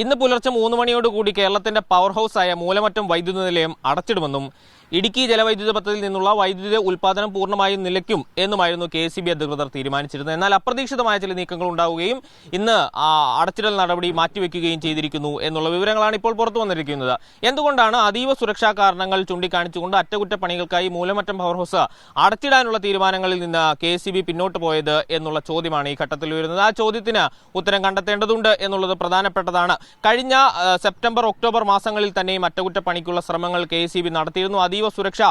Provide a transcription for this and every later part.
ഇന്ന് പുലർച്ചെ മൂന്ന് മണിയോടുകൂടി കേരളത്തിന്റെ പവർ ഹൗസായ മൂലമറ്റം വൈദ്യുത നിലയം അടച്ചിടുമെന്നും ഇടുക്കി ജലവൈദ്യുത പദ്ധതിയിൽ നിന്നുള്ള വൈദ്യുതി ഉൽപാദനം പൂർണമായും നിലയ്ക്കും എന്നുമായിരുന്നു കെ സി ബി അധികൃതർ തീരുമാനിച്ചിരുന്നത്. എന്നാൽ അപ്രതീക്ഷിതമായ ചില നീക്കങ്ങൾ ഉണ്ടാവുകയും ഇന്ന് അടച്ചിടൽ നടപടി മാറ്റിവെക്കുകയും ചെയ്തിരിക്കുന്നു എന്നുള്ള വിവരങ്ങളാണ് ഇപ്പോൾ പുറത്തു വന്നിരിക്കുന്നത്. എന്തുകൊണ്ടാണ് അതീവ സുരക്ഷാ കാരണങ്ങൾ ചൂണ്ടിക്കാണിച്ചുകൊണ്ട് അറ്റകുറ്റപ്പണികൾക്കായി മൂലമറ്റം പവർ ഹൗസ് അടച്ചിടാനുള്ള തീരുമാനങ്ങളിൽ നിന്ന് കെ സി ബി പിന്നോട്ട് പോയത് എന്നുള്ള ചോദ്യമാണ് ഈ ഘട്ടത്തിൽ വരുന്നത് ആ ചോദ്യത്തിന് ഉത്തരം കണ്ടെത്തേണ്ടതുണ്ട് എന്നുള്ളത് പ്രധാനപ്പെട്ടതാണ്. കഴിഞ്ഞ സെപ്റ്റംബർ ഒക്ടോബർ മാസങ്ങളിൽ തന്നെയും അറ്റകുറ്റപ്പണിക്കുള്ള ശ്രമങ്ങൾ കെ സി ബി നടത്തിയിരുന്നു. അതീവ സുരക്ഷ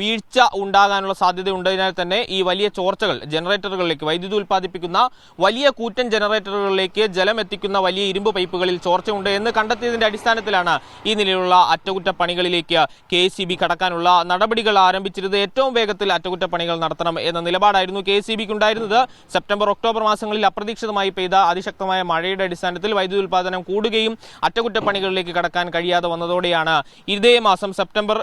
വീഴ്ച ഉണ്ടാകാനുള്ള സാധ്യത സാധ്യതയുണ്ടതിനാൽ തന്നെ ഈ വലിയ ചോർച്ചകൾ ജനറേറ്ററുകളിലേക്ക് വൈദ്യുതി ഉൽപ്പാദിപ്പിക്കുന്ന വലിയ കൂറ്റൻ ജനറേറ്ററുകളിലേക്ക് ജലം എത്തിക്കുന്ന വലിയ ഇരുമ്പ് പൈപ്പുകളിൽ ചോർച്ചയുണ്ട് എന്ന് കണ്ടെത്തിയതിന്റെ അടിസ്ഥാനത്തിലാണ് ഈ നിലയിലുള്ള അറ്റകുറ്റപ്പണികളിലേക്ക് കെ സി ബി കടക്കാനുള്ള നടപടികൾ ആരംഭിച്ചിരുന്നത്. ഏറ്റവും വേഗത്തിൽ അറ്റകുറ്റപ്പണികൾ നടത്തണം എന്ന നിലപാടായിരുന്നു കെ സി ബിക്ക് ഉണ്ടായിരുന്നത് സെപ്റ്റംബർ ഒക്ടോബർ മാസങ്ങളിൽ അപ്രതീക്ഷിതമായി പെയ്ത അതിശക്തമായ മഴയുടെ അടിസ്ഥാനത്തിൽ വൈദ്യുതി ഉൽപ്പാദനം കൂടുകയും അറ്റകുറ്റപ്പണികളിലേക്ക് കടക്കാൻ കഴിയാതെ വന്നതോടെയാണ് ഇതേ മാസം സെപ്റ്റംബർ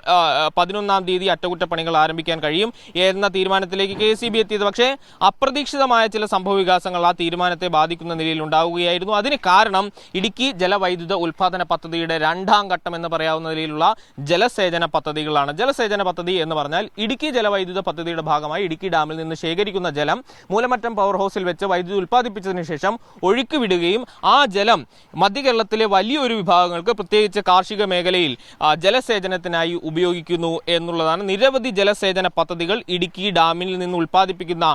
പതിനൊന്നാം തീയതി അറ്റകുറ്റപ്പണികൾ ആരംഭിക്കാൻ കഴിയും എന്ന തീരുമാനത്തിലേക്ക് കെ സി ബി എത്തിയത്. പക്ഷേ അപ്രതീക്ഷിതമായ ചില സംഭവ വികാസങ്ങൾ ആ തീരുമാനത്തെ ബാധിക്കുന്ന നിലയിൽ ഉണ്ടാവുകയായിരുന്നു. അതിന് കാരണം ഇടുക്കി ജലവൈദ്യുത ഉൽപാദന പദ്ധതിയുടെ രണ്ടാം ഘട്ടം എന്ന് പറയാവുന്ന നിലയിലുള്ള ജലസേചന പദ്ധതികളാണ്. ജലസേചന പദ്ധതി എന്ന് പറഞ്ഞാൽ ഇടുക്കി ജലവൈദ്യുത പദ്ധതിയുടെ ഭാഗമായി ഇടുക്കി ഡാമിൽ നിന്ന് ശേഖരിക്കുന്ന ജലം മൂലമറ്റം പവർ ഹൗസിൽ വെച്ച് വൈദ്യുതി ഉൽപ്പാദിപ്പിച്ചതിന് ശേഷം ഒഴുക്കി വിടുകയും ആ ജലം മധ്യ കേരളത്തിലെ വലിയൊരു വിഭാഗങ്ങൾക്ക് പ്രത്യേകിച്ച് കാർഷിക മേഖലയിൽ ജലസേചനത്തിനായി ഉപയോഗിക്കുന്നു എന്നുള്ളതാണ്. നിരവധി ജലസേചന പദ്ധതികൾ ഇടുക്കി ഡാമിൽ നിന്ന് ഉൽപ്പാദിപ്പിക്കുന്ന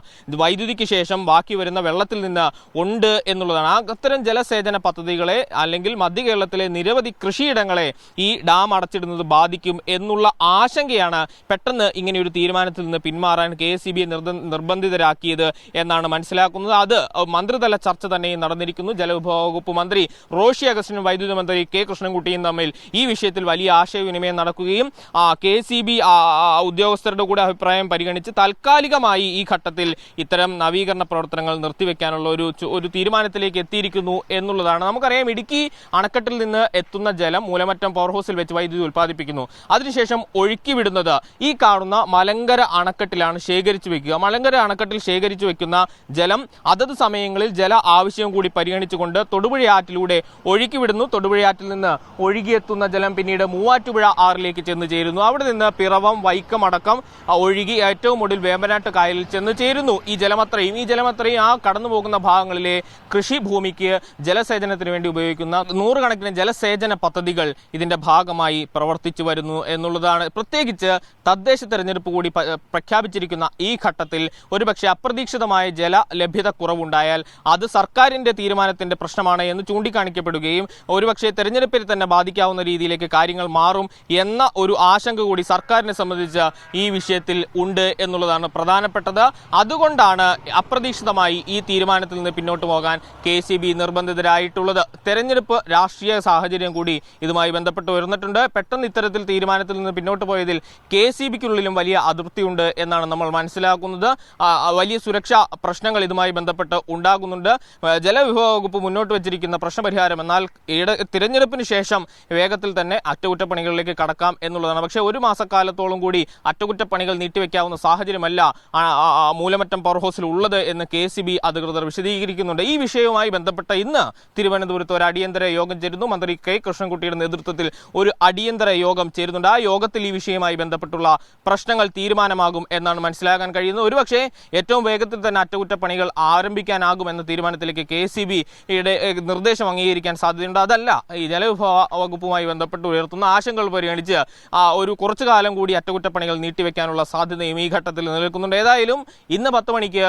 വൈദ്യുതിക്ക് ശേഷം ബാക്കി വരുന്ന വെള്ളത്തിൽ നിന്ന് ഉണ്ട് എന്നുള്ളതാണ്. അത്തരം ജലസേചന പദ്ധതികളെ അല്ലെങ്കിൽ മധ്യകേരളത്തിലെ നിരവധി കൃഷിയിടങ്ങളെ ഈ ഡാം അടച്ചിടുന്നത് ബാധിക്കും എന്നുള്ള ആശങ്കയാണ് പെട്ടെന്ന് ഇങ്ങനെ ഒരു തീരുമാനത്തിൽ നിന്ന് പിന്മാറാൻ കെ എസ് സി ബി നിർബന്ധിതരാക്കിയത് എന്നാണ് മനസ്സിലാക്കുന്നത്. അത് മന്ത്രിതല ചർച്ച തന്നെയും നടന്നിരിക്കുന്നു. ജലവിഭവ വകുപ്പ് മന്ത്രി റോഷി അഗസ്റ്റിനും വൈദ്യുതി മന്ത്രി കെ കൃഷ്ണൻകുട്ടിയും തമ്മിൽ ഈ വിഷയത്തിൽ വലിയ ആശയവിനിമയം നടക്കുകയും കെ സി ബി ഉദ്യോഗസ്ഥരുടെ കൂടെ അഭിപ്രായം പരിഗണിച്ച് താൽക്കാലികമായി ഈ ഘട്ടത്തിൽ ഇത്തരം നവീകരണ പ്രവർത്തനങ്ങൾ നിർത്തിവെക്കാനുള്ള ഒരു ഒരു തീരുമാനത്തിലേക്ക് എത്തിയിരിക്കുന്നു എന്നുള്ളതാണ്. നമുക്കറിയാം ഇടുക്കി അണക്കെട്ടിൽ നിന്ന് എത്തുന്ന ജലം മൂലമറ്റം പവർ ഹൗസിൽ വെച്ച് വൈദ്യുതി ഉൽപ്പാദിപ്പിക്കുന്നു. അതിനുശേഷം ഒഴുക്കി വിടുന്നത് ഈ കാണുന്ന മലങ്കര അണക്കെട്ടിലാണ് ശേഖരിച്ചു വെക്കുക. മലങ്കര അണക്കെട്ടിൽ ശേഖരിച്ചു വെക്കുന്ന ജലം അതത് സമയങ്ങളിൽ ജല ആവശ്യം കൂടി പരിഗണിച്ചുകൊണ്ട് തൊടുപുഴയാറ്റിലൂടെ ഒഴുക്കി വിടുന്നു തൊടുപുഴയാറ്റിൽ നിന്ന് ഒഴുകിയെത്തുന്ന ജലം പിന്നീട് മൂവാറ്റുപുഴ ആറിലേക്ക് ചെന്ന് ചേരുന്നു. അവിടെ നിന്ന് പിറവം വൈക്കം അടക്കം ആ, ഒഴുകി ഏറ്റവും ഒടുവിൽ വേമ്പനാട്ട് കായലിൽ ചെന്ന് ചേരുന്നു. ഈ ജലമത്രയും ഈ ജലമത്രയും ആ കടന്നു പോകുന്ന ഭാഗങ്ങളിലെ കൃഷിഭൂമിക്ക് ജലസേചനത്തിന് വേണ്ടി ഉപയോഗിക്കുന്ന നൂറുകണക്കിന് ജലസേചന പദ്ധതികൾ ഇതിന്റെ ഭാഗമായി പ്രവർത്തിച്ചു വരുന്നു എന്നുള്ളതാണ്. പ്രത്യേകിച്ച് തദ്ദേശ തെരഞ്ഞെടുപ്പ് കൂടി പ്രഖ്യാപിച്ചിരിക്കുന്ന ഈ ഘട്ടത്തിൽ ഒരുപക്ഷെ അപ്രതീക്ഷിതമായ ജല ലഭ്യത കുറവുണ്ടായാൽ അത് സർക്കാരിന്റെ തീരുമാനത്തിന്റെ പ്രശ്നമാണ് എന്ന് ചൂണ്ടിക്കാണിക്കപ്പെടുകയും ഒരുപക്ഷെ തെരഞ്ഞെടുപ്പിൽ തന്നെ ബാധിക്കാവുന്ന രീതിയിലേക്ക് കാര്യങ്ങൾ മാറും എന്ന ഒരു ആശങ്ക കൂടി സർക്കാരിനെ സംബന്ധിച്ച് ഈ വിഷയത്തിൽ ഉണ്ട് എന്നുള്ളതാണ് പ്രധാനപ്പെട്ടത്. അതുകൊണ്ടാണ് അപ്രതീക്ഷിതമായി ഈ തീരുമാനത്തിൽ നിന്ന് പിന്നോട്ട് പോകാൻ കെ സി ബി നിർബന്ധിതരായിട്ടുള്ളത്. തെരഞ്ഞെടുപ്പ് രാഷ്ട്രീയ സാഹചര്യം കൂടി ഇതുമായി ബന്ധപ്പെട്ട് വരുന്നിട്ടുണ്ട് പെട്ടെന്ന് ഇത്തരത്തിൽ തീരുമാനത്തിൽ നിന്ന് പിന്നോട്ട് പോയതിൽ കെ സി ബിക്കുള്ളിലും വലിയ അതൃപ്തിയുണ്ട് എന്നാണ് നമ്മൾ മനസ്സിലാക്കുന്നത്. വലിയ സുരക്ഷാ പ്രശ്നങ്ങൾ ഇതുമായി ബന്ധപ്പെട്ട് ഉണ്ടാകുന്നുണ്ട്. ജലവിഭവ വകുപ്പ് മുന്നോട്ട് വെച്ചിരിക്കുന്ന പ്രശ്നപരിഹാരം എന്നാൽ തിരഞ്ഞെടുപ്പിന് ശേഷം വേഗത്തിൽ തന്നെ അറ്റകുറ്റപ്പണികളിലേക്ക് കടക്കാം എന്നുള്ളതാണ്. പക്ഷേ ഒരു മാസക്കാലത്തോളം കൂടി അറ്റകുറ്റപ്പണികൾ നീട്ടിവെക്കാവുന്ന സാഹചര്യമല്ല മൂലമറ്റം പവർ ഹൗസിൽ ഉള്ളത് എന്ന് കെ സി ബി അധികൃതർ വിശദീകരിക്കുന്നുണ്ട്. ഈ വിഷയവുമായി ബന്ധപ്പെട്ട ഇന്ന് തിരുവനന്തപുരത്ത് ഒരു അടിയന്തര യോഗം ചേരുന്നു. മന്ത്രി കെ കൃഷ്ണൻകുട്ടിയുടെ നേതൃത്വത്തിൽ ഒരു അടിയന്തര യോഗം ചേരുന്നുണ്ട്. ആ യോഗത്തിൽ ഈ വിഷയവുമായി ബന്ധപ്പെട്ടുള്ള പ്രശ്നങ്ങൾ തീരുമാനമാകും എന്നാണ് മനസ്സിലാക്കാൻ കഴിയുന്നത്. ഒരുപക്ഷെ ഏറ്റവും വേഗത്തിൽ തന്നെ അറ്റകുറ്റപ്പണികൾ ആരംഭിക്കാനാകും എന്ന തീരുമാനത്തിലേക്ക് കെ സി ബിയുടെ നിർദ്ദേശം അംഗീകരിക്കാൻ സാധ്യതയുണ്ട്. അതല്ല ഈ ജലവിഭവ വകുപ്പുമായി ബന്ധപ്പെട്ട് ഉയർത്തുന്ന ആശങ്കകൾ പരിഗണിച്ച് ഒരു കുറച്ചു കാലം കൂടി അറ്റകുറ്റപ്പണികൾ നീട്ടിവെക്കാനുള്ള സാധ്യതയും ഈ ഘട്ടത്തിൽ നിലനിൽക്കുന്നുണ്ട്. ഏതായാലും ഇന്ന് പത്ത് മണിക്ക്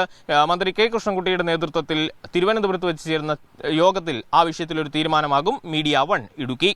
മന്ത്രി കെ. കൃഷ്ണൻകുട്ടിയുടെ നേതൃത്വത്തിൽ തിരുവനന്തപുരത്ത് വെച്ച് ചേരുന്ന യോഗത്തിൽ ആ വിഷയത്തിൽ ഒരു തീരുമാനമാകും. Media One Idukki.